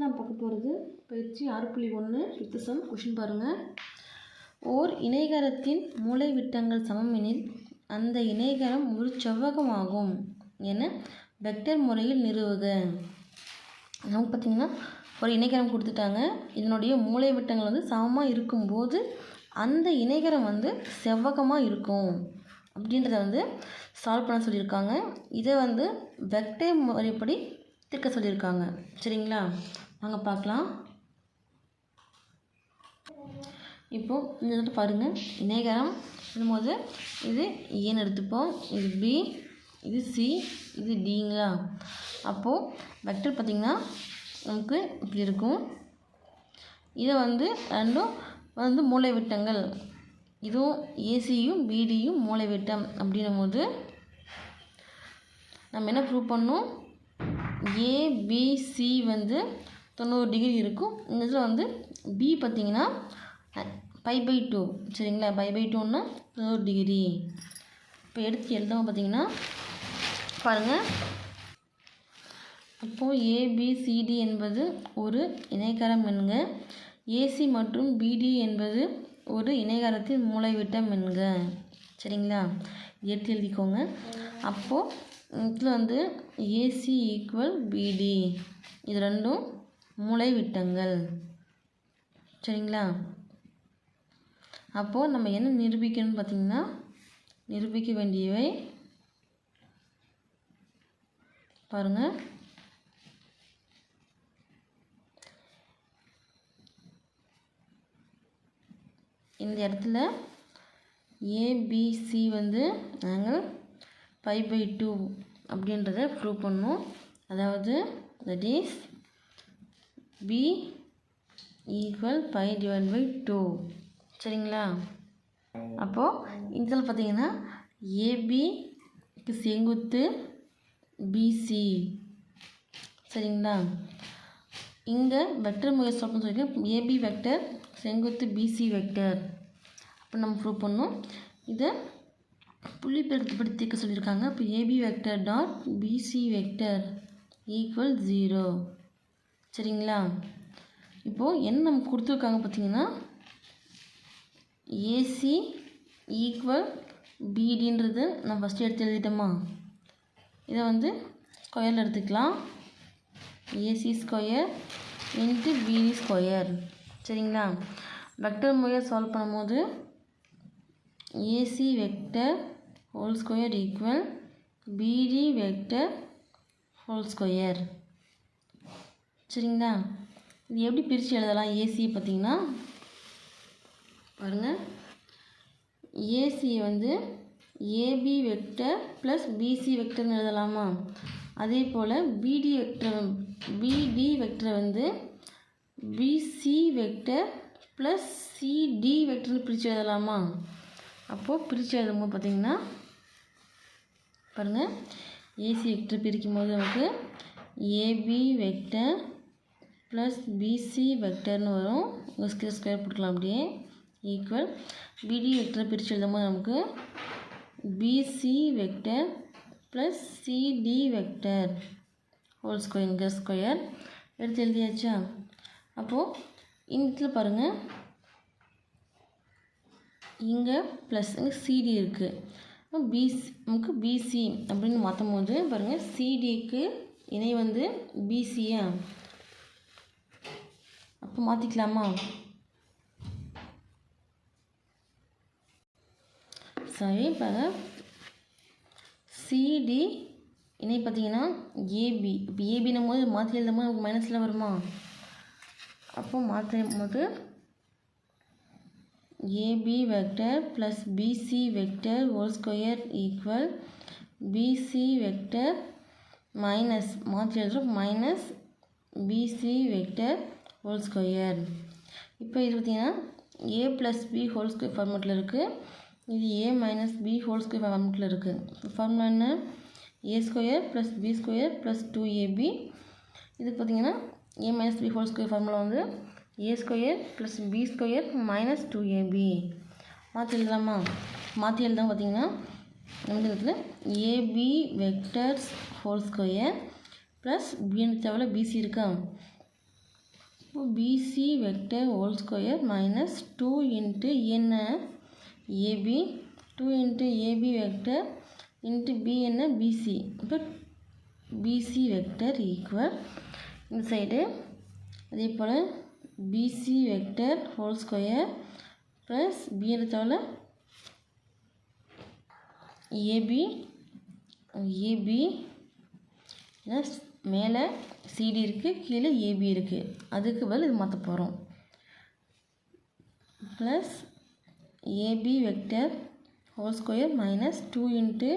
நான் பார்க்க போகிறது பயிற்சி ஆறு புள்ளி ஒன்று ஃபிஃப்த்து சம் கொஷின் பாருங்கள் ஓர் இணைகரத்தின் மூலைவிட்டங்கள் சமம் எனில் அந்த இணைகரம் ஒரு செவ்வகமாகும் என வெக்டர் முறையில் நிறுவுக. நமக்கு பார்த்திங்கன்னா ஒரு இணைகரம் கொடுத்துட்டாங்க. இதனுடைய மூலைவிட்டங்கள் வந்து சமமாக இருக்கும்போது அந்த இணைகரம் வந்து செவ்வகமாக இருக்கும் அப்படின்றத வந்து சால்வ் பண்ண சொல்லியிருக்காங்க. இதை வந்து வெக்டர் முறைப்படி தீர்க்க சொல்லியிருக்காங்க சரிங்களா? வாங்க பார்க்கலாம். இப்போது இந்த இடத்துல பாருங்கள் இணைகரம் சொல்லும்போது இது ஏன்னு எடுத்துப்போம். இது பி இது சி இது டிங்களா அப்போது வெக்டர் பார்த்திங்கன்னா நமக்கு இப்படி இருக்கும். இதை வந்து ரெண்டும் வந்து மூளைவிட்டங்கள் இதுவும் ஏசியும் பிடியும் மூளைவிட்டம் அப்படின்னும் போது நம்ம என்ன ப்ரூவ் பண்ணோம் ஏபிசி வந்து தொண்ணூறு டிகிரி இருக்கும். இந்த இதில் வந்து பி பார்த்திங்கன்னா பை பை டூ சரிங்களா? பை பை டூன்னா தொண்ணூறு டிகிரி இப்போ எடுத்து எழுதாமல் பார்த்தீங்கன்னா பாருங்கள் அப்போது ஏபிசிடி என்பது ஒரு இணைகரம் என்க. ஏசி மற்றும் பிடி என்பது ஒரு இணைகரத்தின் மூளைவிட்டம் என்க. சரிங்களா? எடுத்து எழுதிக்கோங்க. அப்போது இதில் வந்து ஏசி ஈக்குவல் பிடி இது ரெண்டும் மூலைவிட்டங்கள். சரிங்களா? அப்போது நம்ம என்ன நிரூபிக்கணும்னு பார்த்திங்கன்னா நிரூபிக்க வேண்டியவை பாருங்கள் இந்த இடத்துல ஏபிசி வந்து நாங்கள் ஃபைவ் பை டூ அப்படின்றத ப்ரூவ் பண்ணும். அதாவது that is B equal five divide by two சரிங்களா? அப்போது இதில் பார்த்தீங்கன்னா ஏபிக்கு செங்குத்து பிசி சரிங்களா? இங்கே வெக்டர் முயற்சி அப்படின்னு சொல்லியிருக்கேன். ஏபி வெக்டர் செங்குத்து பிசி வெக்டர் அப்போ நம்ம ப்ரூவ் பண்ணோம். இதை புள்ளி பெருக்கப்படுத்தி சொல்லியிருக்காங்க இப்போ AB vector dot BC vector equal zero சரிங்களா? இப்போது என்ன நமக்கு கொடுத்துருக்காங்க பார்த்தீங்கன்னா ஏசி ஈக்குவல் பிடின்றது நான் ஃபஸ்ட்டு எடுத்து எழுதிட்டோமா? இதை வந்து ஸ்கொயரில் எடுத்துக்கலாம். AC square into BD square சரிங்களா? வெக்டர் முறையை சால்வ் பண்ணும்போது AC vector whole square equal BD vector whole square. சரிங்களா? இது எப்படி பிரித்து எழுதலாம்? ஏசி பார்த்திங்கன்னா பாருங்கள் ஏசியை வந்து ஏபி வெக்டர் ப்ளஸ் பிசி வெக்டர்னு எழுதலாமா? அதே போல் பிடி வெக்டர் பிடி வெக்டரை வந்து பிசி வெக்டர் ப்ளஸ் சிடி வெக்டர்னு பிரித்து எழுதலாமா? அப்போது பிரித்து எழுதும்போது பார்த்திங்கன்னா பாருங்கள் ஏசி வெக்டர் பிரிக்கும் போது நமக்கு ஏபி வெக்டர் ப்ளஸ் பிசி வெக்டர்னு வரும். உங்கள் ஸ்கேர் ஸ்கொயர் போட்டுக்கலாம் அப்படியே. ஈக்குவல் பிடி வெக்டரை பிரித்து எழுதும்போது நமக்கு BC vector plus CD vector whole square இங்கே ஸ்கொயர் எடுத்து எழுதியாச்சா? அப்போது இந்த இடத்துல பாருங்கள் இங்கே ப்ளஸ் இங்கே சிடி இருக்குது பிசி நமக்கு பிசி அப்படின்னு மாற்றும் போது பாருங்கள் சிடிக்கு இணை வந்து பிசியா அப்போ மாற்றிக்கலாமா சரி இப்போ சிடி இணை பார்த்தீங்கன்னா ஏபி இப்போ ஏபினும் போது மாற்றி எழுதும் போது நமக்கு மைனஸில் வருமா? அப்போ மாற்றும் போது AB vector plus BC vector whole square equal BC vector minus மாற்றி எழுதுகிறோம் minus BC vector whole square இப்போ இது பார்த்திங்கன்னா A plus B whole square ஃபார்மெட்டில் இருக்குது இது A minus B whole square ஃபார்மெட்டில் இருக்குது ஃபார்முலா என்ன? A square plus B square plus two AB இது பார்த்திங்கன்னா A minus B whole square formula வந்து A square plus B square minus two AB மாற்றி எழுதலாமா மாற்றி எழுதாமல் பார்த்தீங்கன்னா இந்த இடத்துல AB vectors whole square plus பின்னு தேவையில் பிசி இருக்கா? இப்போ BC vector whole square minus two into என்ன AB two into AB vector into B என்ன பிசி இப்போ பிசி வெக்டர் ஈக்குவல் இந்த சைடு அதே போல் BC vector whole square plus B எடுத்தவள AB AB மேலே CD இருக்குது கீழே ஏபி இருக்குது அதுக்கு பதில் இது மாற்ற போகிறோம் plus AB vector whole square minus two into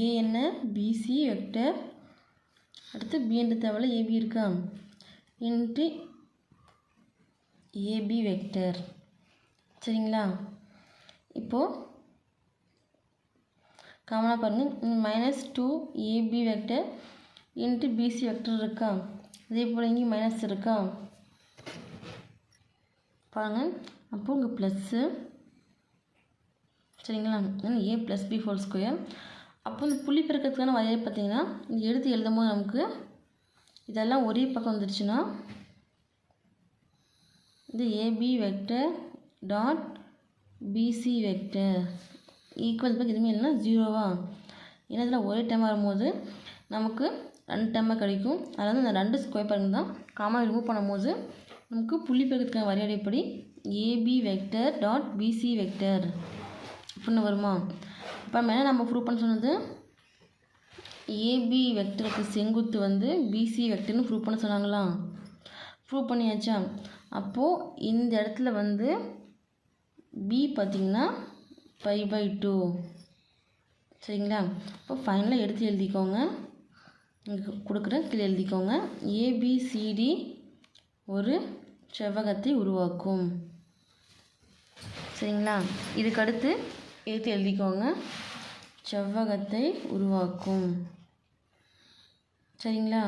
ஏஎன்ன BC vector அடுத்து பின்ற தேவையில்ல ஏபி இருக்கா? இன்ட்டு ஏபி வெக்டர் சரிங்களா? இப்போது காமனாக பாருங்கள் minus two AB vector into BC vector இருக்கா? அதே போல் இங்கே மைனஸ் இருக்கா? பாருங்கள் அப்போது இங்கே ப்ளஸ்ஸு சரிங்களா? A plus B four square அப்போ இந்த புள்ளி பெருக்கிறதுக்கான வரையை பார்த்தீங்கன்னா இந்த எடுத்து எழுதும் போது நமக்கு இதெல்லாம் ஒரே பக்கம் வந்துருச்சுன்னா இது AB vector dot BC vector equal பக்கம் எதுவுமே இல்லைன்னா ஜீரோவா ஏன்னா இதில் ஒரே டைம் வரும்போது நமக்கு ரெண்டு டைமாக கிடைக்கும். அதாவது அந்த இந்த ரெண்டு ஸ்கொயர் பாருங்க தான் காமாக ரிமூவ் பண்ணும்போது நமக்கு புள்ளி பெருக்கிறதுக்கான வரையறைப்படி AB vector dot BC vector அப்படின்னு வருமா? இப்போ மேலே நம்ம ப்ரூவ் பண்ண சொன்னது? ஏபி வெக்டருக்கு செங்குத்து வந்து பிசி வெக்டர்னு ப்ரூவ் பண்ண சொன்னாங்களா? ப்ரூவ் பண்ணியாச்சா? அப்போது இந்த இடத்துல வந்து பி பார்த்திங்கன்னா பை பை டூ சரிங்களா? இப்போ ஃபைனலாக எடுத்து எழுதிக்கோங்க. இங்கே கொடுக்குறேன் கீழே எழுதிக்கோங்க. ஏபிசிடி ஒரு செவ்வகத்தை உருவாக்கும். சரிங்களா? இதுக்கடுத்து எடுத்து எழுதிக்கோங்க. செவ்வகத்தை உருவாக்கும். சரிங்களா?